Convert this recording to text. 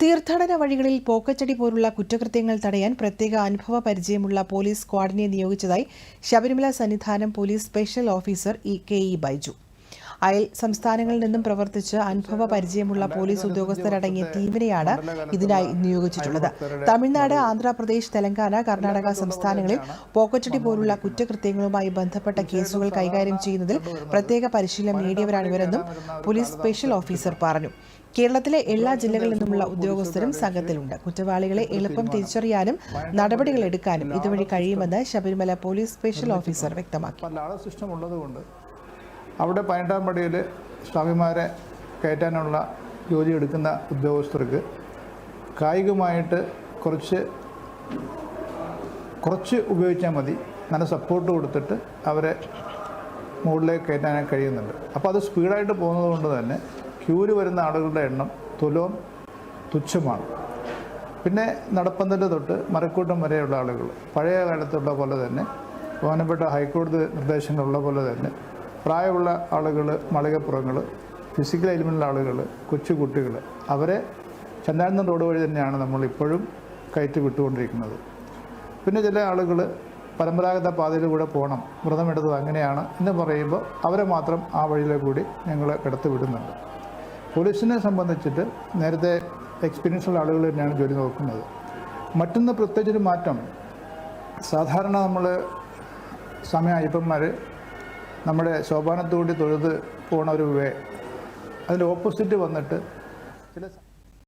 തീർത്ഥാടന വഴികളിൽ പോക്കച്ചടി പോലുള്ള കുറ്റകൃത്യങ്ങൾ തടയാൻ പ്രത്യേക അനുഭവ പരിചയമുള്ള പോലീസ് സ്ക്വാഡിനെ നിയോഗിച്ചതായി Sabarimala Sannidhanam police special officer E K E Baiju. അയൽ സംസ്ഥാനങ്ങളിൽ നിന്നും പ്രവർത്തിച്ച് അനുഭവ പരിചയമുള്ള പോലീസ് ഉദ്യോഗസ്ഥരടങ്ങിയ ടീമിനെയാണ് ഇതിനായി നിയോഗിച്ചിട്ടുള്ളത്. തമിഴ്നാട് ആന്ധ്രാപ്രദേശ് തെലങ്കാന കർണാടക സംസ്ഥാനങ്ങളിൽ പോക്കറ്റടി പോലുള്ള കുറ്റകൃത്യങ്ങളുമായി ബന്ധപ്പെട്ട കേസുകൾ കൈകാര്യം ചെയ്യുന്നതിൽ പ്രത്യേക പരിശീലനം നേടിയവരാണ് ഇവരെന്നും പോലീസ് സ്പെഷ്യൽ ഓഫീസർ പറഞ്ഞു. കേരളത്തിലെ എല്ലാ ജില്ലകളിൽ നിന്നുമുള്ള ഉദ്യോഗസ്ഥരും സംഘത്തിലുണ്ട്. കുറ്റവാളികളെ എളുപ്പം തിരിച്ചറിയാനും നടപടികൾ എടുക്കാനും ഇതുവഴി കഴിയുമെന്ന് ശബരിമല പോലീസ് സ്പെഷ്യൽ ഓഫീസർ വ്യക്തമാക്കി. അവിടെ പതിനെട്ടാം പടിയിൽ സ്വാമിമാരെ കയറ്റാനുള്ള ജോലി എടുക്കുന്ന ഉദ്യോഗസ്ഥർക്ക് കായികമായിട്ട് കുറച്ച് കുറച്ച് ഉപയോഗിച്ചാൽ മതി. നല്ല സപ്പോർട്ട് കൊടുത്തിട്ട് അവരെ മുകളിലേക്ക് കയറ്റാനായി കഴിയുന്നുണ്ട്. അപ്പോൾ അത് സ്പീഡായിട്ട് പോകുന്നത് കൊണ്ട് തന്നെ ക്യൂര് വരുന്ന ആളുകളുടെ എണ്ണം തുലോം തുച്ഛമാണ്. പിന്നെ നടപ്പന്തൽ തൊട്ട് മരക്കൂട്ടം വരെയുള്ള ആളുകൾ. പഴയ കാലത്തുള്ള പോലെ തന്നെ ബഹുമാനപ്പെട്ട ഹൈക്കോടതി നിർദ്ദേശങ്ങളുള്ള പോലെ തന്നെ പ്രായമുള്ള ആളുകൾ മളികപ്പുറങ്ങൾ ഫിസിക്കൽ എലിമെന്റിലുള്ള ആളുകൾ കൊച്ചുകുട്ടികൾ അവരെ ചന്ദാനന്ദ റോഡ് വഴി തന്നെയാണ് നമ്മളിപ്പോഴും കയറ്റി വിട്ടുകൊണ്ടിരിക്കുന്നത്. പിന്നെ ചില ആളുകൾ പരമ്പരാഗത പാതയിലൂടെ പോകണം വ്രതമെടുത്തത് അങ്ങനെയാണ് എന്ന് പറയുമ്പോൾ അവരെ മാത്രം ആ വഴിയിലെ കൂടി ഞങ്ങൾ കിടത്തി വിടുന്നുണ്ട്. പോലീസിനെ സംബന്ധിച്ചിട്ട് നേരത്തെ എക്സ്പീരിയൻസ് ഉള്ള ആളുകൾ തന്നെയാണ് ജോലി നോക്കുന്നത്. മറ്റൊന്ന് പ്രത്യേകിച്ചൊരു മാറ്റം സാധാരണ നമ്മൾ സമയ അയ്യപ്പന്മാർ നമ്മുടെ ശോഭാനത്തോടി തൊഴുത് പോണ ഒരു വേ അതിന്റെ ഓപ്പോസിറ്റ് വന്നിട്ട് ചില